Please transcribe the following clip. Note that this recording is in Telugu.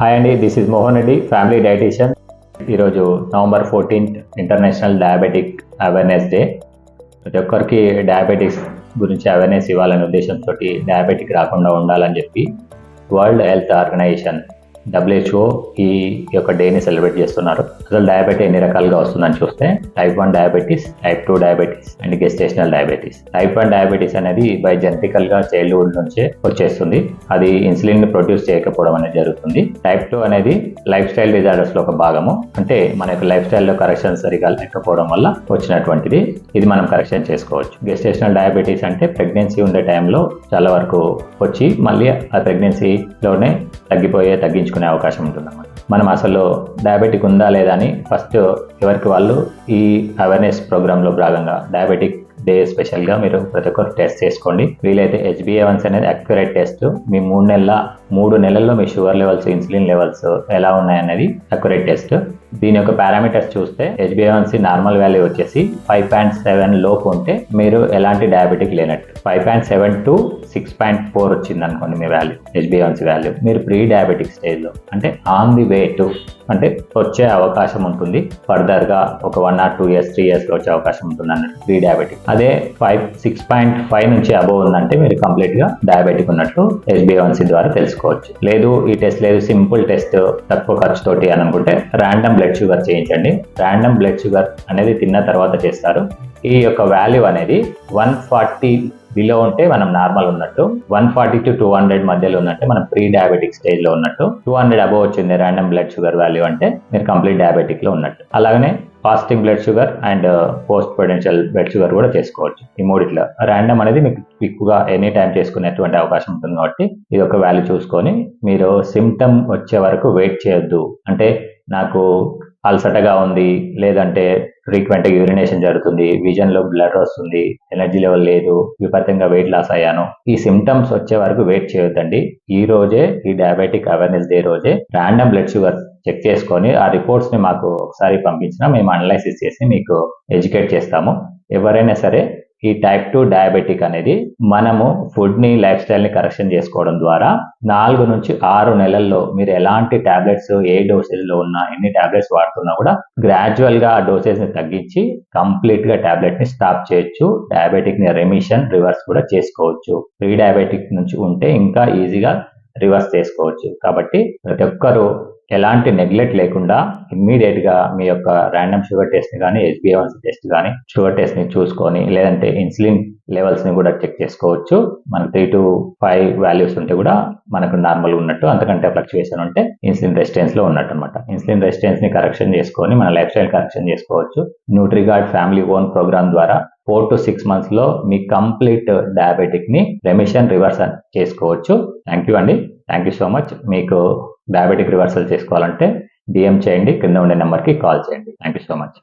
హాయ్ అండి this is Mohan Reddy family dietician ఈరోజు November fourteenth international diabetic awareness day ప్రతి ఒక్కరికి డయాబెటిక్స్ గురించి అవేర్నెస్ ఇవ్వాలనే ఉద్దేశంతో డయాబెటిక్ రాకుండా ఉండాలని చెప్పి వరల్డ్ హెల్త్ ఆర్గనైజేషన్ డబ్ల్యూహెచ్ఓ ఈ యొక్క డేని సెలబ్రేట్ చేస్తున్నారు. అసలు డయాబెటీ ఎన్ని రకాలుగా వస్తుందని చూస్తే type one diabetes type two diabetes and gestational diabetes type one diabetes అనేది బై జెనటికల్గా చైల్డ్హుడ్ నుంచే వచ్చేస్తుంది. అది ఇన్సులిన్ని ప్రొడ్యూస్ చేయకపోవడం అనేది జరుగుతుంది. టైప్ టూ అనేది లైఫ్ స్టైల్ డిజార్డర్స్లో ఒక భాగము. అంటే మన యొక్క లైఫ్ స్టైల్లో కరెక్షన్ సరిగా లేకపోవడం వల్ల వచ్చినటువంటిది. ఇది మనం కరెక్షన్ చేసుకోవచ్చు. గెస్టేషనల్ డయాబెటీస్ అంటే ప్రెగ్నెన్సీ ఉండే టైంలో చాలా వరకు వచ్చి మళ్ళీ ఆ ప్రెగ్నెన్సీలోనే తగ్గిపోయే తగ్గించుకునే అవకాశం ఉంటుందన్నమాట. మనం అసలు డయాబెటిక్ ఉందా లేదా అని ఫస్ట్ ఎవరికి వాళ్ళు ఈ అవేర్నెస్ ప్రోగ్రాంలో భాగంగా డయాబెటిక్ డే స్పెషల్గా మీరు ప్రతి ఒక్కరు టెస్ట్ చేసుకోండి. వీలైతే హెచ్బిఏవన్స్ అనేది అక్యురేట్ టెస్ట్ మీ మూడు నెలల మూడు నెలల్లో మీ షుగర్ లెవెల్స్ ఇన్సులిన్ లెవెల్స్ ఎలా ఉన్నాయనేది అక్యురేట్ టెస్ట్ దీని యొక్క పారామీటర్స్ చూస్తే హెచ్బిఏవన్సీ నార్మల్ వాల్యూ వచ్చేసి ఫైవ్ పాయింట్ సెవెన్ లోపు ఉంటే మీరు ఎలాంటి డయాబెటిక్ లేనట్టు. Five point seven to six point four వచ్చింది అనుకోండి మీ వాల్యూ హెచ్బిఏవన్సీ వాల్యూ మీరు ప్రీ డయాబెటిక్ స్టేజ్లో అంటే ఆన్ ది వే టు అంటే వచ్చే అవకాశం ఉంటుంది. ఫర్దర్గా ఒక one or two years three ఇయర్స్లో వచ్చే అవకాశం ఉంటుంది అన్నట్టు ప్రీ డయాబెటిక్ అదే ఫైవ్ సిక్స్ పాయింట్ ఫైవ్ నుంచి అబోవ్ ఉందంటే మీరు కంప్లీట్గా డయాబెటిక్ ఉన్నట్టు హెచ్బిఏవన్సీ ద్వారా తెలుసుకోవచ్చు. లేదు ఈ టెస్ట్ లేదు సింపుల్ టెస్ట్ తక్కువ ఖర్చుతోటి అని అనుకుంటే ర్యాండమ్ బ్లడ్ షుగర్ చేయించండి. ర్యాండమ్ బ్లడ్ షుగర్ అనేది తిన్న తర్వాత చేస్తారు. ఈ యొక్క వాల్యూ అనేది వన్ ఫార్టీ బిలో ఉంటే మనం నార్మల్ ఉన్నట్టు one forty to two hundred మధ్యలో ఉన్నట్టు మనం ప్రీ డయాబెటిక్ స్టేజ్లో ఉన్నట్టు. టూ హండ్రెడ్ అబోవ్ వచ్చింది ర్యాండమ్ బ్లడ్ షుగర్ వాల్యూ అంటే మీరు కంప్లీట్ డయాబెటిక్లో ఉన్నట్టు. అలాగనే fasting blood sugar and post potential blood sugar కూడా చేసుకోవచ్చు. ఈ మూడిట్లో ర్యాండమ్ అనేది మీకు క్విక్గా ఎనీ టైం చేసుకునేటువంటి అవకాశం ఉంటుంది కాబట్టి ఇది ఒక వాల్యూ చూసుకొని మీరు సిమ్టమ్ వచ్చే వరకు వెయిట్ చేయొద్దు. అంటే నాకు అలసటగా ఉంది లేదంటే ఫ్రీక్వెంట్గా యూరినేషన్ జరుగుతుంది విజన్లో బ్లడ్ వస్తుంది ఎనర్జీ లెవెల్ లేదు విపరీతంగా వెయిట్ లాస్ అయ్యాను. ఈ సిమ్టమ్స్ వచ్చే వరకు వెయిట్ చేయొద్దండి. ఈ రోజే ఈ డయాబెటిక్ అవేర్నెస్ డే రోజే ర్యాండమ్ బ్లడ్ షుగర్ చెక్ చేసుకొని ఆ రిపోర్ట్స్ని మాకు ఒకసారి పంపించినా మేము అనలైసిస్ చేసి మీకు ఎడ్యుకేట్ చేస్తాము. ఎవరైనా సరే ఈ టైప్ టూ డయాబెటిక్ అనేది మనము ఫుడ్ని లైఫ్ స్టైల్ని కరెక్షన్ చేసుకోవడం ద్వారా నాలుగు నుంచి ఆరు నెలల్లో మీరు ఎలాంటి టాబ్లెట్స్ ఏ డోసేజ్లో ఉన్నా ఎన్ని టాబ్లెట్స్ వాడుతున్నా కూడా గ్రాడ్యువల్గా ఆ డోసేజ్ని తగ్గించి కంప్లీట్గా ట్యాబ్లెట్ని స్టాప్ చేయొచ్చు. డయాబెటిక్ని రెమిషన్ రివర్స్ కూడా చేసుకోవచ్చు. ప్రీ డయాబెటిక్ నుంచి ఉంటే ఇంకా ఈజీగా రివర్స్ చేసుకోవచ్చు. కాబట్టి ప్రతి ఒక్కరూ ఎలాంటి నెగ్లెక్ట్ లేకుండా ఇమ్మీడియట్గా మీ యొక్క ర్యాండమ్ షుగర్ టెస్ట్ని కానీ హెచ్బిఏవన్సీ టెస్ట్ కానీ షుగర్ టెస్ట్ని చూసుకొని లేదంటే ఇన్సులిన్ లెవెల్స్ని కూడా చెక్ చేసుకోవచ్చు. మనకు త్రీ టు ఫైవ్ వాల్యూస్ ఉంటే కూడా మనకు నార్మల్ ఉన్నట్టు అంతకంటే ఫ్లక్చువేషన్ ఉంటే ఇన్సులిన్ రెసిస్టెన్స్లో ఉన్నట్టు అనమాట ఇన్సులిన్ రెసిస్టెన్స్ని కరెక్షన్ చేసుకొని మన లైఫ్ స్టైల్ కరెక్షన్ చేసుకోవచ్చు. న్యూట్రిగార్డ్ ఫ్యామిలీ ఓన్ ప్రోగ్రామ్ ద్వారా ఫోర్ టు సిక్స్ మంత్స్లో మీ కంప్లీట్ డయాబెటిక్ని రెమిషన్ రివర్స్ చేసుకోవచ్చు. థ్యాంక్ యూ అండి. థ్యాంక్ యూ సో మచ్ మీకు డయాబెటిక్ రివర్సల్ చేసుకోవాలంటే డిఎం చేయండి కింద ఉండే నెంబర్కి కాల్ చేయండి. Thank you so much